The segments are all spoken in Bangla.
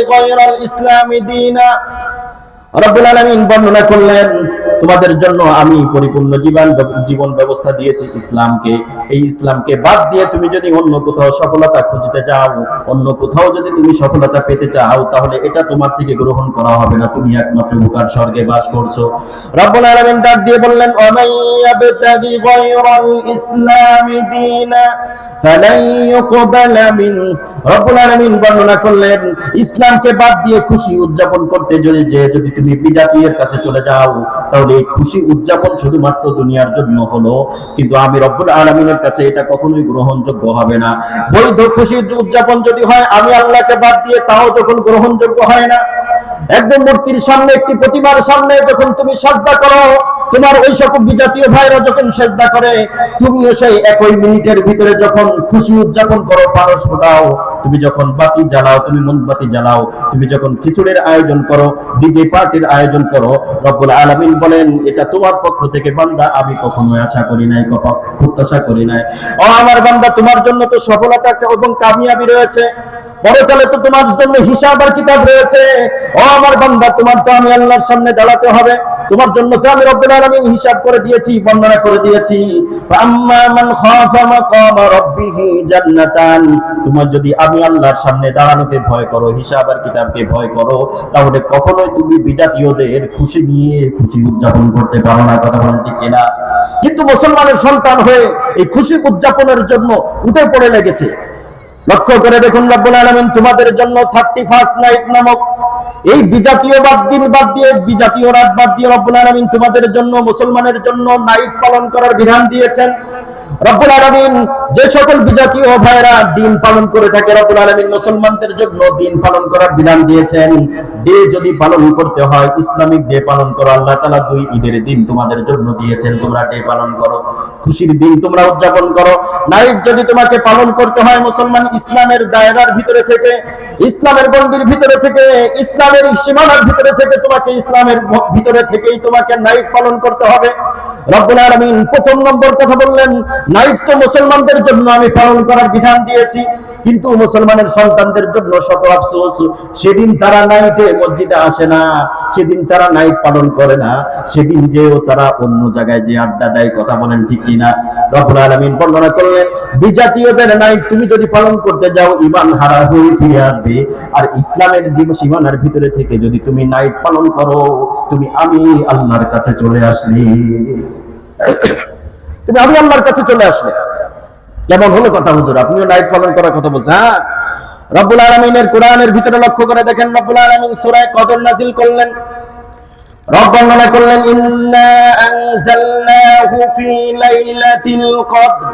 غير الإسلام دينا বর্ণনা করলেন, তোমাদের জন্য আমি পরিপূর্ণ জীবন জীবন ব্যবস্থা দিয়েছি ইসলামকে। এই ইসলামকে বাদ দিয়ে তুমি যদি অন্য কোথাও সফলতা খুঁজতে যাও অন্য কোথাও যদি তুমি সফলতা পেতে চাও, তাহলে এটা তোমার থেকে গ্রহণ করা হবে না। তুমি একমাত্র বুকার স্বর্গে বাস করছ। রব্বুল আলামিন ডাক দিয়ে বললেন গায়রাল ইসলামি দীনা ইউকবালা মিন রব্বুল আলামিন বর্ণনা করলেন, ইসলামকে বাদ দিয়ে খুশি উদযাপন করতে যদি যে, যদি তুমি বিজাতীয়ের কাছে চলে যাও, তাহলে এই খুশি উদযাপন শুধুমাত্র দুনিয়ার জন্য হলো। কিন্তু আমি রব্বুল আলামিনের কাছে এটা কখনোই গ্রহণযোগ্য হবে না। বৈধ খুশি উদযাপন যদি হয়, আমি আল্লাহকে বাদ দিয়ে তাও যখন গ্রহণযোগ্য হয় না। একদম মূর্তির সামনে, একটি প্রতিমার সামনে যখন তুমি সাজদা করো, তোমার ওই সকল বিজাতীয় ভাইরা যখন সেজদা করে, তুমিও সেই একই মিনিটের ভিতরে যখন খুশি উদযাপন করো পারস ফোটাও তুমি যখন বাতি জ্বালাও, তুমি মোমবাতি জ্বালাও। তুমি যখন খিচুড়ির আয়োজন করো ডিজে পার্টির আয়োজন করো, রব্বুল আলামিন বলেন, এটা তোমার পক্ষ থেকে বান্দা আমি কখনো আশা করি নাই প্রত্যাশা করি নাই। ও আমার বান্দা, তোমার জন্য তো সফলতা এবং কামিয়াবি রয়েছে। পরকালে তো তোমার জন্য হিসাব আর কিতাব রয়েছে। ও আমার বান্দা, তোমার তো আমি আল্লাহর সামনে দাঁড়াতে হবে। তোমার জন্য তো আমি রব্বুল আলামিন হিসাব করে দিয়েছি, বর্ণনা করে দিয়েছি। আম্মা মান খাফা মাকাম রাব্বিহি জান্নাতান। তোমার যদি আমি আল্লাহর সামনে দাঁড়ানোকে ভয় করো, হিসাব আর কিতাবকে ভয় করো, তাহলে কখনোই তুমি বিজাতীয়দের খুশি নিয়ে খুশি উদযাপন করতে পারো না, কথা বলেন ঠিক কিনা? কিন্তু মুসলমানের সন্তান হয়ে এই খুশি উদযাপনের জন্য উঠে পড়ে লেগেছে। লক্ষ্য করে দেখুন রব্বুল আলামিন, তোমাদের জন্য 31 নাইট নামক এই বিজাতীয় বাদ দিন বাদ দিয়ে, বিজাতীয় রাত বাদ দিয়ে রব্বুল আলমিন তোমাদের জন্য, মুসলমানের জন্য নাইট পালন করার বিধান দিয়েছেন। রব্বুল আলামিন যে সকল বিজাতীয় ভাইরা দিন পালন করে থাকে, রব্বুল আলামিন মুসলমানদের জন্য দিন পালন করার বিধান দিয়েছেন। ডে যদি পালন করতে হয়, ইসলামিক ডে পালন করো, আল্লাহ তাআলা দুই ঈদের দিন তোমাদের জন্য দিয়েছেন, তোমরা ডে পালন করো, খুশির দিন তোমরা উদযাপন করো। নাইট যদি তোমাকে পালন করতে হয়, মুসলমান ইসলামের দায়রার ভিতরে থেকে, ইসলামের গণ্ডির ভিতরে থেকে, ইসলামের সীমানার ভিতরে থেকে তোমাকে ইসলামের ভিতরে থেকেই তোমাকে নাইট পালন করতে হবে। রব্বুল আলামিন প্রথম নম্বর কথা বললেন তো মুসলমানদের জন্য আমি পালন করার বিধান দিয়েছি, কিন্তু মুসলমানের সন্তানদের জন্য শত আফসোস, সেদিন তারা নাইটে মসজিদে আসে না, সেদিন তারা নাইট পালন করে না, সেদিন যেও তারা অন্য জায়গায় যে আড্ডা দেয়, কথা বলেন ঠিক কিনা। রব্বুল আলামিন বর্ণনা করলেন, বিজাতীয়দের নাইট তুমি যদি পালন করতে যাও ইমান হারা হয়ে ফিরে আসবে। আর ইসলামের সীমানার ভিতরে থেকে যদি তুমি নাইট পালন করো, তুমি আমি আল্লাহর কাছে চলে আসলে। তুমি আমি আল্লাহর কাছে চলে আসলে। কেমন হলো কথা হুজুর, আপনিও নাইট পালন করার কথা বলছেন হ্যাঁ? রব্বুল আলমিনের কোরআনের ভিতরে লক্ষ্য করে দেখেন, রব্বুল আলমিন সুরায় কদর নাজিল করলেন। রব বর্ণনা করলেন, ইন্না আনজালনাহু ফি লাইলাতিল কদর।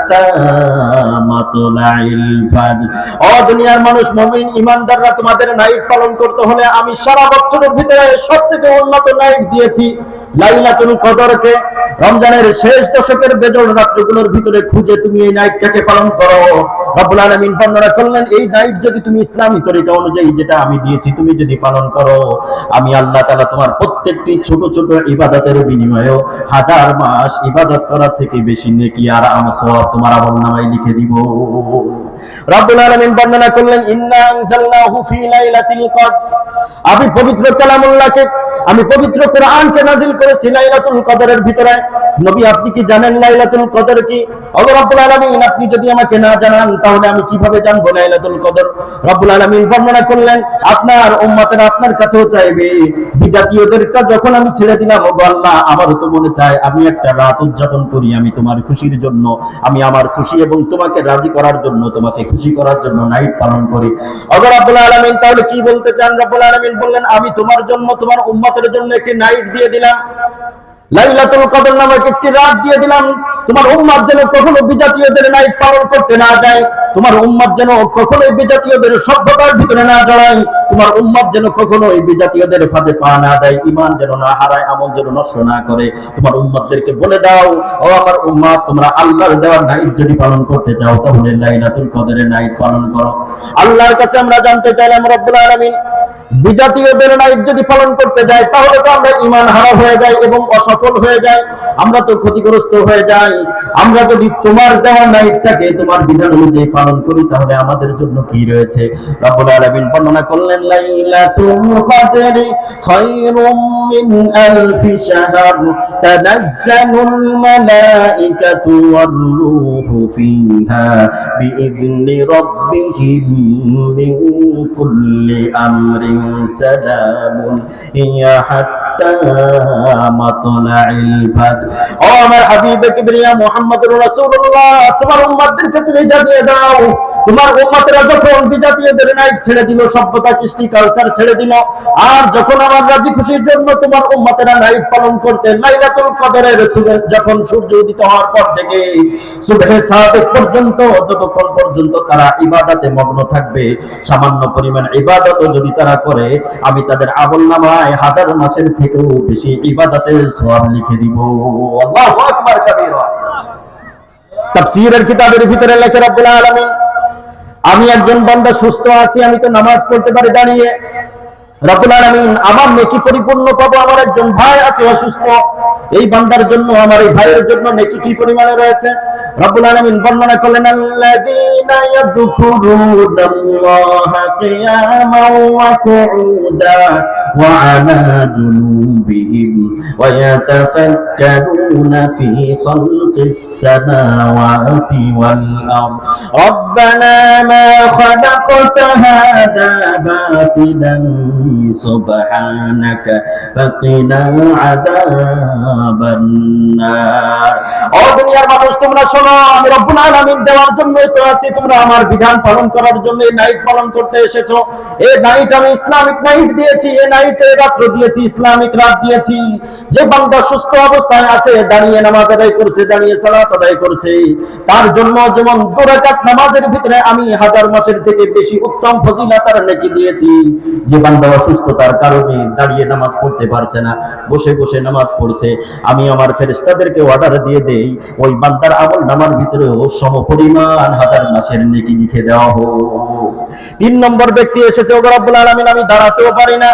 দুনিয়ার মানুষ ইমানদাররা তোমাদের নাইট পালন করতে হলে আমি সারা বছরের ভিতরে সবথেকে উন্নত নাইট দিয়েছি। লাইলাতুল কদরকে রমজানের শেষ দশকের বেজল রাত্রিগুলোর ভিতরে খুঁজে তুমি এই নাইটটাকে পালন করো? রব্বুল আলামিন বর্ণনা করলেন, এই নাইট যদি তুমি ইসলামী তরিকা অনুযায়ী যেটা আমি দিয়েছি, তুমি যদি পালন করো, আমি আল্লাহ তাআলা তোমার প্রত্যেকটি ছোট ছোট ইবাদতের বিনিময়ে হাজার মাস ইবাদত করার থেকে বেশি নেকি আর আমার সওয়াব তোমার আমলনামায় লিখে দিব। রব্বুল আলামিন বর্ণনা করলেন, ইন্না আনজালনাহু ফি লাইলাতিল কদর। আমি পবিত্র কালামুল্লাহকে আমি পবিত্র কোরআনকে নাজিল করেছি লাইলাতুল কদরের ভিতরে। নবী, আপনি কি জানেন লাইলাতুল কদর কি? ওগো রব্বুল আলামিন, আপনি যদি আমাকে না জানান, তাহলে আমি কীভাবে জানব লাইলাতুল কদর? রব্বুল আলামিন বর্ণনা করলেন, আপনার উম্মতেরা আপনার কাছেও চাইবে। বিজাতীয়দেরটা যখন আমি ছেড়ে দিলাম, ওগো আল্লাহ, আমারও তো মনে চায়, আমি একটা রাত উদযাপন করি, আমি তোমার খুশির জন্য, আমি আমার খুশি এবং তোমাকে রাজি করার জন্য, তোমাকে খুশি করার জন্য নাইট পালন করি। ওগো রব্বুল আলামিন, তাহলে কি বলতে চান? রব্বুল আলামিন বললেন, আমি তোমার জন্য, তোমার উম্মতের জন্য একটি নাইট দিয়ে দিলাম। লাইলাতুল কদর নামক একটি রাত দিয়ে দিলাম। তোমার উম্মাদ যেন কখনো বিজাতীয়দের নাইট পালন করতে না যায়, তোমার উম্মাদ যেন কখনো বিজাতীয়দের সভ্যতার ভিতরে না জড়ায়, তোমার উম্মাদ যেন কখনো বিজাতীয়দের ফাঁদে পা না দেয় ইমান যেন না হারায়, আমল যেন নষ্ট না করে। তোমার উম্মাদদেরকে বলে দাও, ও আমার উম্মাদ, তোমরা আল্লাহর দেওয়ার নাইট যদি পালন করতে চাও, তাহলে লাইলাতুল কদরের নাইট পালন করো। আল্লাহর কাছে আমরা জানতে চাইলাম, রব্বুল আলামিন বিজাতীয়দের নাইট যদি পালন করতে যাই তাহলে তো আমরা ইমান হারা হয়ে যাই এবং অসফল হয়ে যাই। আমরা তো ক্ষতিগ্রস্ত হয়ে যাই। আমরা যদি তোমার দেওয়া নাইটটাকে তোমার বিধান অনুযায়ী পালন করি, তাহলে আমাদের জন্য কি রয়েছে? রব্বুল আলামিন বর্ণনা করলেন, লাইলাতুল কদরি খায়রুম মিন আলফি শাহর, তানাজ্জালুল মালাইকাতু ওয়ার রূহু ফিহা বিইذনি রাব্বিহিম মিন কুল্লি আমরিন সালামুন হিয়া হাত্তা মাতলাইল ফাজর ও আমার হাবিবে কিবরিয়া মুহাম্মদুর রাসূলুল্লাহ, তোমার উম্মতদেরকে তুমি দাও। তোমার উম্মতেরা যখন বিজাতীয়দের নাইট ছেড়ে দিল, সভ্যতা, কৃষ্টি কালচার ছেড়ে দিল, আর যখন আমার রাজি খুশির জন্য তোমার উম্মতেরা নাইট পালন করতে লাইলাতুল কদরের যখন সূর্য উদিত হওয়ার পর থেকে সুবহে সাদেক পর্যন্ত, যতক্ষণ পর্যন্ত তারা ইবাদতে মগ্ন থাকবে, সামান্য পরিমাণ ইবাদত যদি তারা করে আমি তাদের আমল নামায় হাজার মাসের থেকেও বেশি ইবাদতের সওয়াব লিখে দিব। আকবার কাবীরা। তাফসীরের কিতাবের ভিতরে লেখে রব্বুল আলামিন, আমি একজন বান্দা, সুস্থ আছি, আমি তো নামাজ পড়তে পারি দাঁড়িয়ে। রব্বুল আলামিন, আমার নেকি পরিপূর্ণ পাবো, আমার একজন ভাই আছে অসুস্থ। এই বান্দার জন্য, আমার এই ভাইয়ের জন্য নেকি কি পরিমাণে রয়েছে? رب العالمين برنا كلنا الذين يذكرون الله قياما وقعودا وعلى جنوبهم ويتفكرون في خلق السماوات والأرض. ربنا ما خلقت هذا باطلا سبحانك فقنا عذاب النار. আমি তার জন্য যেমন নামাজের ভিতরে আমি হাজার মাসের থেকে বেশি উত্তম ফজিলত আর নেকি দিয়েছি। যে বান্দা অসুস্থতার কারণে দাঁড়িয়ে নামাজ পড়তে পারছে না, বসে বসে নামাজ পড়ছে। আমি আমার ফেরেশতাদেরকে অর্ডার দিয়ে দেই, ওই বান্দার আমল নামার ভিতরেও সমপরিমাণ হাজার মাসের নেকি লিখে দেওয়া হোক। তিন নম্বর ব্যক্তি এসেছে ওগর আব্বুল আলামিন, আমি দাঁড়াতেও পারি না।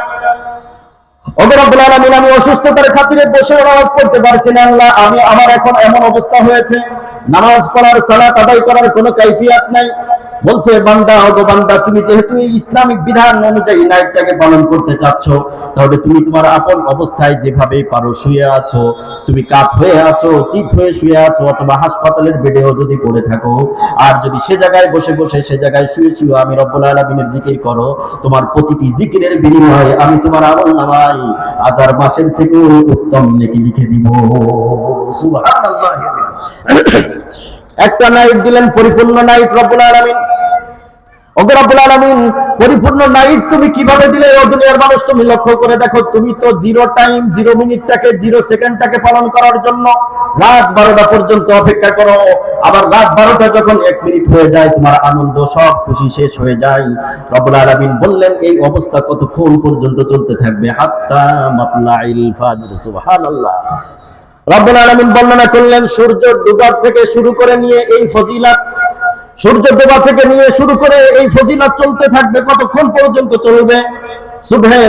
ওগর আলমিন আলামিন, আমি অসুস্থতার খাতিরে বসে নামাজ পড়তে পারছি না। আল্লাহ, আমি, আমার এখন এমন অবস্থা হয়েছে, নামাজ পড়ার সালাত আদায় করার কোনো কাইফিয়াত নাই। বলছে, বান্দা, ওগো বান্দা, তুমি যেহেতু ইসলামিক বিধান অনুযায়ী নাইটটাকে পালন করতে চাচ্ছ, তাহলে তুমি তোমার আপন অবস্থায় যেভাবে পারো শুয়ে আছো। তুমি কাত হয়ে আছো, চিত হয়ে শুয়ে আছো, অথবা হাসপাতালের বেডেও যদি পড়ে থাকো, আর যদি সে জায়গায় বসে বসে সে জায়গায় শুয়ে শুয়ে আমি রব্বুল আলামিনের জিকির করো, তোমার প্রতিটি জিকিরের বিনিময়ে আমি তোমার আমল নামাই হাজার মাসের থেকেও উত্তম নেকি লিখে দিব। সুবহানাল্লাহ। একটা নাইট দিলেন পরিপূর্ণ নাইট রব্বুল আলামিন। আলামিন, পরিপূর্ণ নাইট তুমি কীভাবে দিলে? দুনিয়ার মানুষ, তুমি লক্ষ্য করে দেখো, তুমি তো জিরো টাইম জিরো মিনিটটাকে জিরো সেকেন্ডটাকে পালন করার জন্য রাত বারোটা পর্যন্ত অপেক্ষা করো। আবার রাত বারোটা যখন এক মিনিট হয়ে যায়, তোমার আনন্দ সব খুশি শেষ হয়ে যায়। রব্বুল আলামিন বললেন, এই অবস্থা কতক্ষণ পর্যন্ত চলতে থাকবে? হাত্তা ফাজর, সুবহানাল্লাহ। রব্বুল আলামিন বর্ণনা করলেন, সূর্য ডুবার থেকে শুরু করে নিয়ে এই ফজিলাত, সূর্য ডোবা থেকে নিয়ে শুরু করে এই ফজিলাত চলতে থাকবে, কতক্ষণ পর্যন্ত চলবে? সুবহে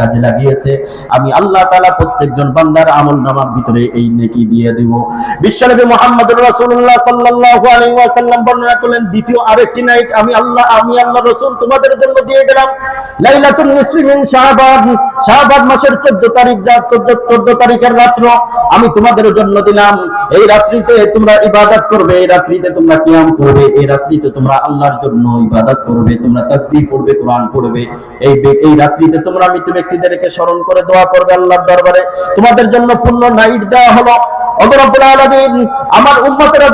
কাজে লাগিয়েছে, আমি আল্লাহ প্রত্যেকজন বান্দার আমল নামার ভিতরে এই নেকি দিয়ে বিশ্বনবী বর্ণনা করলেন, দ্বিতীয় আরেকটি নাইট আমি আল্লাহ আমি আল্লাহ রাসূল তোমাদের জন্য দিয়ে গেলাম লাইলাতুন নিসফি শাবান শাবান মাসের 14 তারিখ যা 14 তারিখের রাত্র আমি তোমাদের জন্য দিলাম। এই রাত্রিতে তোমরা ইবাদত করবে, এই রাত্রিতে তোমরা কিয়াম করবে, এই রাত্রিতে তোমরা আল্লাহর জন্য ইবাদত করবে, তোমরা তাসবিহ পড়বে, কোরআন পড়বে, এই এই রাত্রিতে তোমরা মৃত ব্যক্তিদেরকে স্মরণ করে দোয়া করবে আল্লাহর দরবারে। তোমাদের জন্য পূর্ণ নাইট দেওয়া হলো। আমার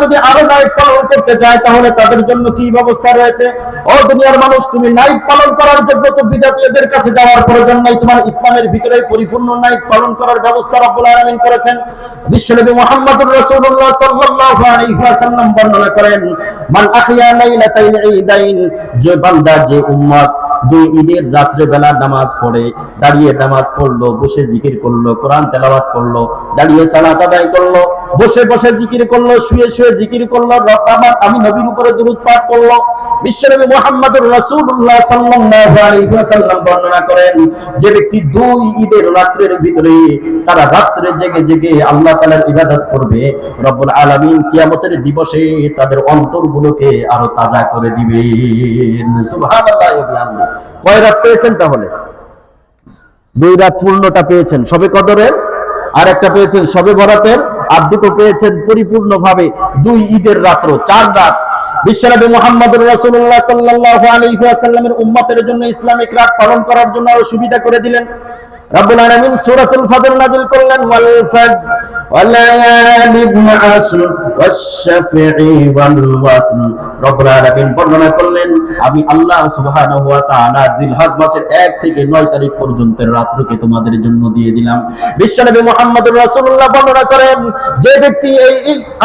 যদি আরও নাইট পালন করতে চায়, তাহলে তাদের জন্য কি ব্যবস্থা রয়েছে? ও দুনিয়ার মানুষ, তুমি নাইট পালন করার জন্য তো বিজাতীয়দের কাছে যাওয়ার প্রয়োজন নাই, তোমার ইসলামের ভিতরে পরিপূর্ণ নাইট পালন করার ব্যবস্থা রব্বুল আলামিন করেছেন। বিশ্বনবী মুহাম্মদুর রাসূলুল্লাহ সাল্লাল্লাহু বর্ণনা করেন, মান আহিয়া লাইলাতাইন ঈদাইন যে বান্দা, যে উম্মত দুই ঈদের রাত্রে বেলা নামাজ পড়ে, দাঁড়িয়ে নামাজ পড়ল, বসে জিকির করল, কোরআন তেলাওয়াত করল, দাঁড়িয়ে সালাত আদায় করল বসে বসে জিকির করল, শুয়ে শুয়ে জিকির করল আমি নবীর উপরে দুরূদ পাঠ করল। বিশ্বনবী ওয়াসাল্লাম বর্ণনা করেন, যে ব্যক্তি দুই ঈদের রাত্রের ভিতরে তারা রাত্রে জেগে জেগে আল্লাহ তাআলার ইবাদত করবে, রব্বুল আলামিন কিয়ামতের দিবসে তাদের অন্তরগুলোকে আরও তাজা করে ওয়া কয় রাত পেয়েছেন তাহলে? দুই রাত পূর্ণটা পেয়েছেন। সবে কদরের? আর একটা পেয়েছেন সবে বরাতের? আর দুটো পেয়েছেন পরিপূর্ণভাবে দুই ঈদের রাত্র, চার রাত। বিশ্বনবী মোহাম্মদ রাসূলুল্লাহ সাল্লাল্লাহু আলাইহি ওয়াসাল্লামের উম্মতের জন্য ইসলামিক রাত পালন করার জন্য আরও সুবিধা করে দিলেন। রব্বুল আলামিন সূরাতুল নাযিল করলেন, ওয়াল ওয়াশ-শাফঈ ওয়াল ওয়াতর রব্বুল আলামিন বর্ণনা করলেন, আমি আল্লাহ সুবহানাহু ওয়া তাআলা জিলহজ মাসের 1 থেকে 9 তারিখ পর্যন্ত রাত্রকে তোমাদের জন্য দিয়ে দিলাম। বিশ্বনবী মুহাম্মদুর রাসূলুল্লাহ বর্ণনা করেন, যে ব্যক্তি এই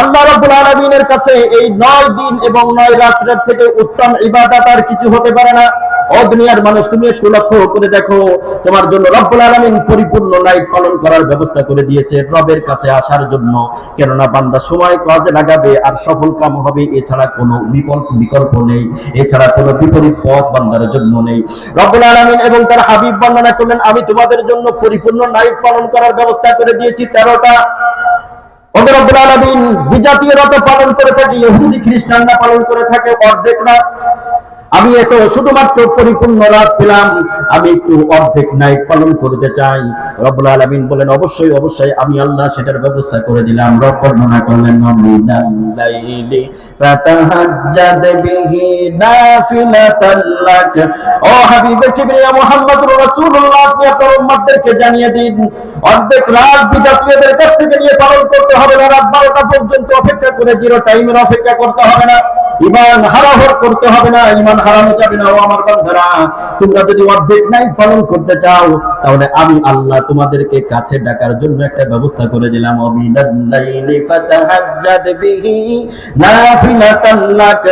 আল্লাহ রাব্বুল আলামিনের কাছে এই 9 দিন এবং 9 রাত্রের থেকে উত্তম ইবাদত আর কিছু হতে পারে না। ও দুনিয়ার মানুষ, তুমি একটু লক্ষ্য করে দেখো, তোমার জন্য রব্বুল আলামিন পরিপূর্ণ নাইট পালন করার ব্যবস্থা করে দিয়েছে রবের কাছে আসার জন্য। কেননা বান্দা সময় কাজে লাগাবে আর সফল কাম হবে, এছাড়া কোনো বিকল্প বিকল্প নেই, এছাড়া কোনো বিপরীত পথ বান্দার জন্য নেই। রব্বুল আলামিন এবং তার হাবিব বর্ণনা করলেন, আমি তোমাদের জন্য পরিপূর্ণ নাইট পালন করার ব্যবস্থা করে দিয়েছি তেরোটা। বিজাতীয়রা তো পালন করে থাকে, ইহুদি খ্রিস্টানরা পালন করে থাকে অর্ধেক রাত আমি এত শুধুমাত্র পরিপূর্ণ রাত পেলাম। আমি একটু অর্ধেক নাইট পালন করতে চাই। রব্বুল আলামিন বলেন, অবশ্যই অবশ্যই আমি আল্লাহ সেটার ব্যবস্থা করে দিলাম। রব করলেন ও কিবরিয়া মুহাম্মদুর রাসূলুল্লাহ, আপনি আপনার উম্মতদেরকে জানিয়ে দিন, অর্ধেক রাত বিজাতীয়দের কাছ থেকে নিয়ে পালন করতে হবে না। রাত 12টা পর্যন্ত অপেক্ষা করে, জিরো টাইমের অপেক্ষা করতে হবে না। ইমান হারাহর করতে হবে না। ইমান হারানো যাবে না, ও আমার বান্ধারা। তোমরা যদি অর্ধেক নাই পালন করতে চাও, তাহলে আমি আল্লাহ তোমাদেরকে কাছে ডাকার জন্য একটা ব্যবস্থা করে দিলাম। অমিনাল্লাইলি ফাতাহাজ্জাদ বিহি নাফিলাতাল লাক।